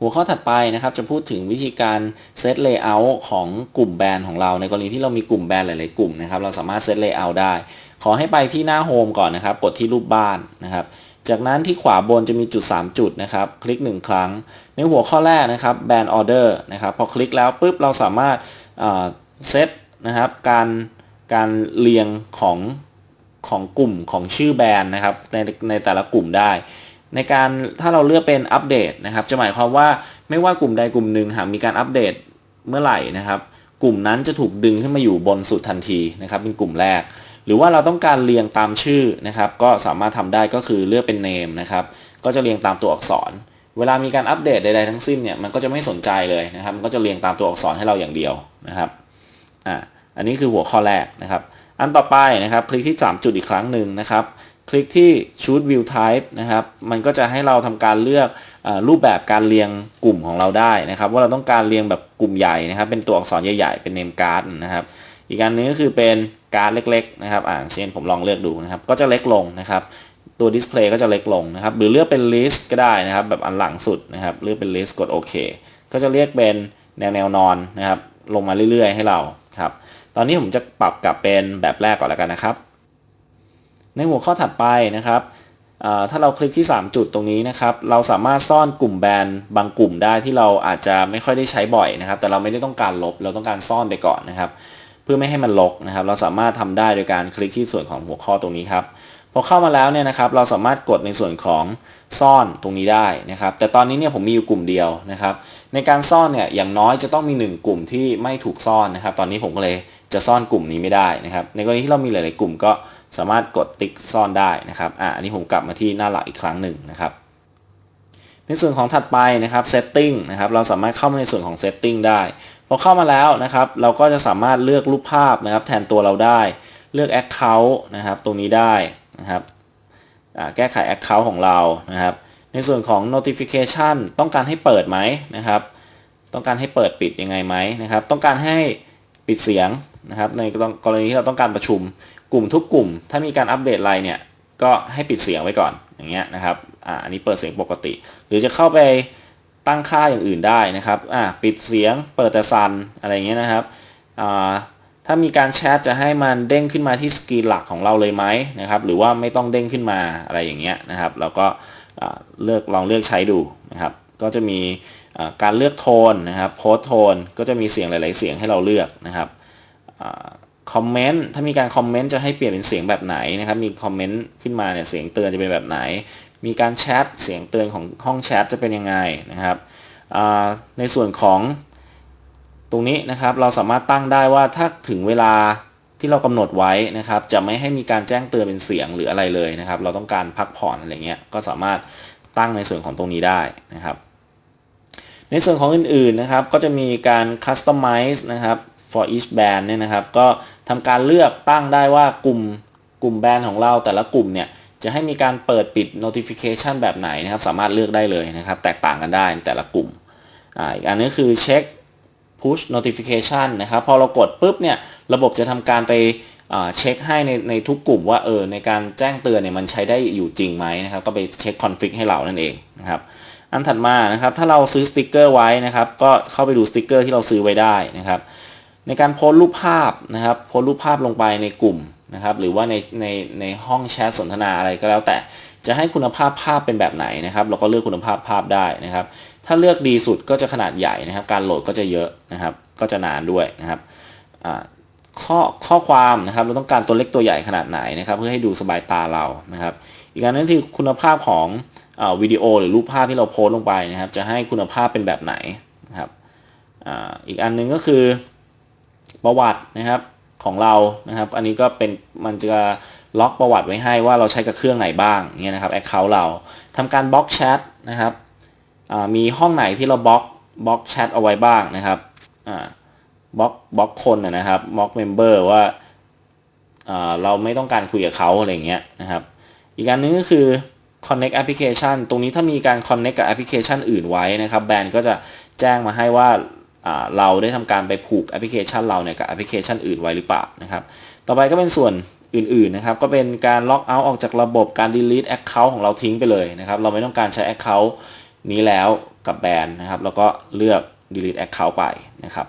หัวข้อถัดไปนะครับจะพูดถึงวิธีการเซตเลเยอร์ของกลุ่มแบรนด์ของเราในกรณีที่เรามีกลุ่มแบรนด์หลาย ๆ กลุ่มนะครับเราสามารถเซตเลเยอร์ได้ ขอให้ไปที่หน้าโฮมก่อนนะครับ กดที่รูปบ้านนะครับ จากนั้นที่ขวาบนจะมีจุด 3 จุดนะครับ คลิก 1 ครั้ง ในหัวข้อแรกนะครับแบรนด์ออเดอร์นะครับพอคลิกแล้วปุ๊บเราสามารถเซตนะครับการการเรียงของของกลุ่มของชื่อแบรนด์นะครับในในแต่ละกลุ่มได้ ในการถ้าเราเลือกเป็นอัปเดตนะครับ จะหมายความว่าไม่ว่ากลุ่มใดกลุ่มหนึ่งหากมีการอัปเดตเมื่อไหร่นะครับ กลุ่มนั้นจะถูกดึงขึ้นมาอยู่บนสุดทันทีนะครับ เป็นกลุ่มแรก หรือว่าเราต้องการเรียงตามชื่อนะครับ ก็สามารถทำได้ก็คือเลือกเป็น name นะครับ ก็จะเรียงตามตัวอักษร เวลามีการอัปเดตใดๆทั้งสิ้นเนี่ยมันก็จะไม่สนใจเลยนะครับ มันก็จะเรียงตามตัวอักษรให้เราอย่างเดียวนะครับอ่าอันนี้คือหัวข้อแรกนะครับ อันต่อไปนะครับ คลิกที่ 3 จุดอีกครั้งหนึ่งนะครับ คลิกที่ choose view type นะครับ มันก็จะให้เราทำการเลือกอรูปแบบการเรียงกลุ่มของเราได้นะครับ ว่าเราต้องการเรียงแบบกลุ่มใหญ่นะครับ เป็นตัวอักษรใหญ่ๆ เป็น name card นะครับ อีกการนึงก็คือเป็นการ์ดเล็กๆนะครับ อ่าเช่นผมลองเลือกดูนะครับ ก็จะเล็กลงนะครับ ตัว display ก็จะเล็กลงนะครับ หรือเลือกเป็น list ก็ได้นะครับ แบบอันหลังสุดนะครับ เลือกเป็น list กดโอเค ก็จะเรียกเป็นแนวแนวนอนนะครับ ลงมาเรื่อยๆ ให้เราครับ ตอนนี้ผมจะปรับกลับเป็นแบบแรกก่อนแล้วกันนะครับ ในหัวข้อถัดไปนะครับถ้าเราคลิกที่ 3 จุดตรงนี้นะครับ เราสามารถซ่อนกลุ่มแบรนด์บางกลุ่มได้ที่เราอาจจะไม่ค่อยได้ใช้บ่อยนะครับ แต่เราไม่ได้ต้องการลบ เราต้องการซ่อนไปก่อนนะครับ เพื่อไม่ให้มันลกนะครับ เราสามารถทำได้โดยการคลิกที่ส่วนของหัวข้อตรงนี้ครับ พอเข้ามาแล้วเนี่ยนะครับ เราสามารถกดในส่วนของซ่อนตรงนี้ได้นะครับ แต่ตอนนี้เนี่ยผมมีอยู่กลุ่มเดียวนะครับ ในการซ่อนเนี่ยอย่างน้อยจะต้องมี 1 กลุ่มที่ไม่ถูกซ่อนนะครับ ตอนนี้ผมก็เลยจะซ่อนกลุ่มนี้ไม่ได้นะครับ ในกรณีที่เรามีหลาย ๆ กลุ่มก็ สามารถกดติ๊กซ่อนได้นะครับอะอันนี้ผมกลับมาที่หน้าหลักอีกครั้งหนึ่งนะครับ ในส่วนของถัดไปนะครับ setting นะครับ เราสามารถเข้ามาในส่วนของ setting ได้ พอเข้ามาแล้วนะครับ เราก็จะสามารถเลือกรูปภาพนะครับ แทนตัวเราได้ เลือก account นะครับ ตรงนี้ได้นะครับแก้ไข account ของเรานะครับ ในส่วนของ notification ต้องการให้เปิดไหมนะครับ ต้องการให้เปิดปิดยังไงไหมนะครับ ต้องการให้ ปิดเสียงนะครับ ในกรณีที่เราต้องการประชุมกลุ่มทุกกลุ่ม ถ้ามีการอัปเดตอะไรเนี่ยก็ให้ปิดเสียงไว้ก่อนอย่างเงี้ยนะครับอ่าอันนี้เปิดเสียงปกติ หรือจะเข้าไปตั้งค่าอย่างอื่นได้นะครับอ่าปิดเสียงเปิดแต่ซันอะไรเงี้ยนะครับอ่าถ้ามีการแชทจะให้มันเด้งขึ้นมาที่สกรีนหลักของเราเลยไหมนะครับ หรือว่าไม่ต้องเด้งขึ้นมาอะไรอย่างเงี้ยนะครับ เราก็เลือกลองเลือกใช้ดูนะครับ ก็จะมี การเลือกโทนนะครับโพสโทนก็จะมีเสียงหลาย ๆ เสียงให้เราเลือกนะครับคอมเมนต์ถ้ามีการคอมเมนต์จะให้เปลี่ยนเป็นเสียงแบบไหนนะครับมีคอมเมนต์ขึ้นมาเนี่ยเสียงเตือนจะเป็นแบบไหน มีการแชทเสียงเตือนของห้องแชทจะเป็นยังไงนะครับในส่วนของตรงนี้นะครับเราสามารถตั้งได้ว่าถ้าถึงเวลาที่เรากำหนดไว้นะครับ จะไม่ให้มีการแจ้งเตือนเป็นเสียงหรืออะไรเลยนะครับ เราต้องการพักผ่อนอะไรเงี้ยก็สามารถตั้งในส่วนของตรงนี้ได้นะครับ ในส่วนของอื่นๆนะครับ ก็จะมีการ customize นะครับ for each band เนี่ยนะครับ ก็ทำการเลือกตั้งได้ว่ากลุ่มกลุ่มแบรนด์ของเราแต่ละกลุ่มเนี่ยจะให้มีการเปิดปิด notification แบบไหนนะครับ สามารถเลือกได้เลยนะครับ แตกต่างกันได้แต่ละกลุ่มอ่าอีกอันนี้คือเช็ค push notification นะครับ พอเรากดปุ๊บเนี่ยระบบจะทำการไปเช็คให้ในในทุกกลุ่มว่าเออในการแจ้งเตือนเนี่ยมันใช้ได้อยู่จริงไหมนะครับ ก็ไปเช็คคอนฟิกให้เรานั่นเองนะครับ อันถัดมานะครับ ถ้าเราซื้อสติกเกอร์ไว้นะครับ ก็เข้าไปดูสติกเกอร์ที่เราซื้อไว้ได้นะครับ ในการโพสรูปภาพนะครับ โพสรูปภาพลงไปในกลุ่มนะครับ หรือว่าในในในห้องแชทสนทนาอะไรก็แล้ว แต่จะให้คุณภาพภาพเป็นแบบไหนนะครับ เราก็เลือกคุณภาพภาพได้นะครับ ถ้าเลือกดีสุดก็จะขนาดใหญ่นะครับ การโหลดก็จะเยอะนะครับ ก็จะนานด้วยนะครับข้อข้อความนะครับ เราต้องการตัวเล็กตัวใหญ่ขนาดไหนนะครับ เพื่อให้ดูสบายตาเรานะครับ อีกอันนึงคือคุณภาพของ วิดีโอหรือรูปภาพที่เราโพสลงไปนะครับ จะให้คุณภาพเป็นแบบไหนนะครับอีกอันนึงก็คือประวัตินะครับของเรานะครับ อันนี้ก็เป็นมันจะล็อกประวัติไว้ให้ว่าเราใช้กับเครื่องไหนบ้างเนี่ยนะครับแอคเคาท์เราทำการบล็อกแชทนะครับมีห้องไหนที่เราบล็อกบล็อกแชทเอาไว้บ้างนะครับบล็อกบล็อกคนนะครับบล็อกเมมเบอร์ว่าเราไม่ต้องการคุยกับเขาอะไรเงี้ยนะครับ อีกอันนึงก็คือ connect application ตรงนี้ถ้ามีการ connect กับแอปพลิเคชันอื่นไว้นะครับ แบรนด์ก็จะแจ้งมาให้ว่าเราได้ทำการไปผูกแอปพลิเคชันเราเนี่ยกับแอปพลิเคชันอื่นไว้หรือเปล่านะครับ ต่อไปก็เป็นส่วนอื่นๆนะครับ ก็เป็นการล็อกเอาท์ออกจากระบบการ delete account ของเราทิ้งไปเลยนะครับ เราไม่ต้องการใช้ account นี้แล้วกับแบรนด์นะครับ แล้วก็เลือก delete account ไปนะครับ